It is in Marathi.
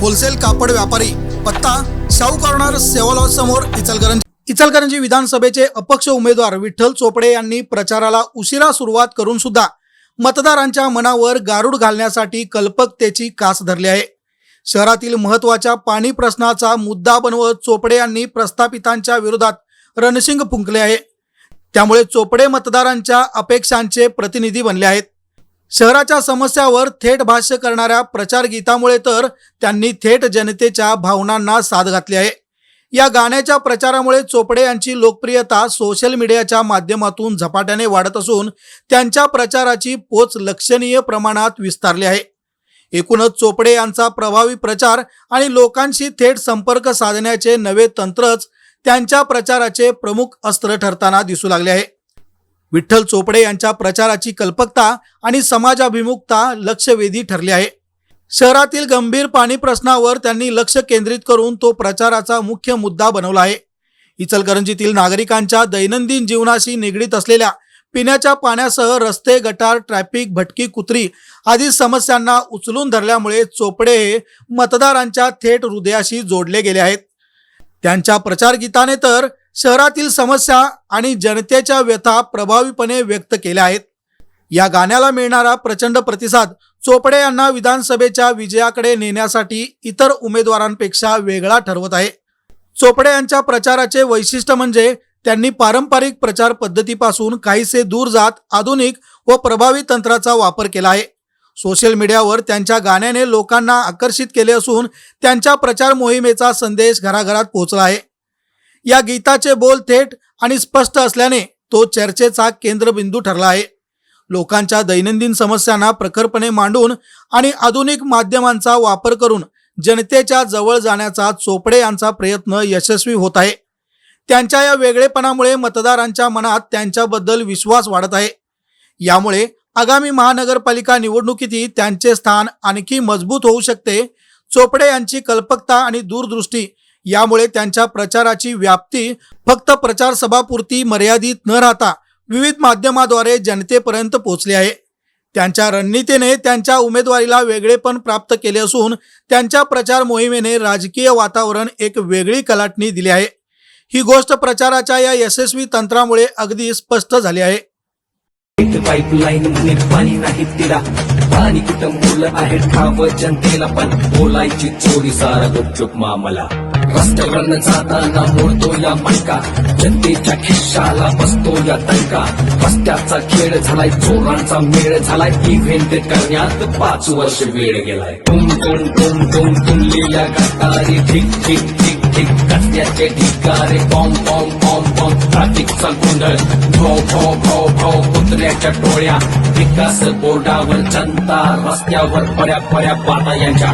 होलसेल कापड व्यापारी पत्ता शाहू कॉर्नर सेवालॉज समोर इचलकरंजी. इचलकरंजी विधानसभेचे अपक्ष उमेदवार विठ्ठल चोपडे यांनी प्रचाराला उशिरा सुरुवात करून सुद्धा मतदारांच्या मनावर गारूड घालण्यासाठी कल्पकतेची कास धरली आहे. शहरातील महत्त्वाच्या पाणी प्रश्नाचा मुद्दा बनवत चोपडे यांनी प्रस्थापितांच्या विरोधात रणशिंग फुंकले आहे. त्यामुळे चोपडे मतदारांच्या अपेक्षांचे प्रतिनिधी बनले आहेत. शहराच्या समस्यावर थेट भाष्य करणाऱ्या प्रचार गीतामुळे तर त्यांनी थेट जनतेच्या भावनांना साथ घातली आहे. या गाण्याच्या प्रचारामुळे चोपडे यांची लोकप्रियता सोशल मीडियाच्या माध्यमातून झपाट्याने वाढत असून त्यांच्या प्रचाराची पोच लक्षणीय प्रमाणात विस्तारली आहे. एकूणच चोपडे यांचा प्रभावी प्रचार आणि लोकांशी थेट संपर्क साधण्याचे नवे तंत्रच त्यांच्या प्रचाराचे प्रमुख अस्त्र ठरताना दिसू लागले आहे. विठ्ठल चोपडे यांच्या प्रचाराची कल्पकता आणि समाजाभिमुखता लक्षवेधी ठरली आहे. शहरातील गंभीर पाणी प्रश्नावर त्यांनी लक्ष केंद्रित करून तो प्रचाराचा मुख्य मुद्दा बनवला आहे. इचलकरंजीतील नागरिकांच्या दैनंदिन जीवनाशी निगडीत असलेल्या पिण्याच्या पाण्यासह रस्ते गटार ट्रॅफिक भटकी कुत्री आदी समस्यांना उचलून धरल्यामुळे चोपडे हे मतदारांच्या थेट हृदयाशी जोडले गेले आहेत. त्यांच्या प्रचार गीताने तर शहरातील समस्या आणि जनतेच्या व्यथा प्रभावीपणे व्यक्त केल्या आहेत. या गाण्याला मिळणारा प्रचंड प्रतिसाद चोपडे यांना विधानसभेच्या विजयाकडे नेण्यासाठी इतर उमेदवारांपेक्षा वेगळा ठरवत आहे. चोपडे यांच्या प्रचाराचे वैशिष्ट्य म्हणजे त्यांनी पारंपरिक प्रचार पद्धतीपासून काहीसे दूर जात आधुनिक व प्रभावी तंत्राचा वापर केला आहे. सोशल मीडियावर त्यांच्या गाण्याने लोकांना आकर्षित केले असून त्यांच्या प्रचार मोहिमेचा संदेश घराघरात पोहोचला आहे. या गीताचे बोल थेट आणि स्पष्ट असल्याने तो चर्चेचा केंद्रबिंदू ठरला आहे. लोकांच्या दैनंदिन समस्यांना प्रखरपणे मांडून आणि आधुनिक माध्यमांचा वापर करून जनतेच्या जवळ जाण्याचा चोपडे यांचा प्रयत्न यशस्वी होत आहे. त्यांच्या या वेगळेपणामुळे मतदारांच्या मनात त्यांच्याबद्दल विश्वास वाढत आहे. यामुळे आगामी महानगरपालिका निवडणुकीतही त्यांचे स्थान आणखी मजबूत होऊ शकते. चोपडे यांची कल्पकता आणि दूरदृष्टी यामुळे त्यांच्या प्रचाराची व्याप्ती फक्त प्रचार सभापुरती मर्यादित न राहता विविध माध्यमाद्वारे जनतेपर्यंत पोहोचले आहे. त्यांच्या रणनीतीने त्यांच्या उमेदवारीला वेगळेपण प्राप्त केले असून त्यांच्या प्रचार मोहिमेने राजकीय वातावरण एक वेगळी कलाटणी दिली आहे. ही गोष्ट प्रचाराच्या या यशस्वी तंत्रामुळे अगदी स्पष्ट झाली आहे. पाईपलाईन पाणी नाही तिला पाणी कुठं मुलं आहे? ठाव जनतेला पण बोलायची चोरी सारा गुपचूप मामला. रस्त्यावरनं जाताना मोडतो या मटका. जनतेच्या खिशाला बसतो या तडका रस्त्याचा खेळ झालाय चोरांचा मेळ झालाय. इव्हेंट करण्यात पाच वर्ष वेळ गेलाय. टुम टुम टुम टुम तुमलेल्या गटारी. ठीक ठीक ठीक ठीक कचऱ्याचे ढिकारे बॉम्ब बॉम्ब बॉम्ब बॉम्ब ट्रॅफिकचा गोंधळ. भो भो भो भो कुत्र्याच्या टोळ्या. विकास बोर्डावर जनता रस्त्यावर बऱ्या बऱ्या पाता यांच्या.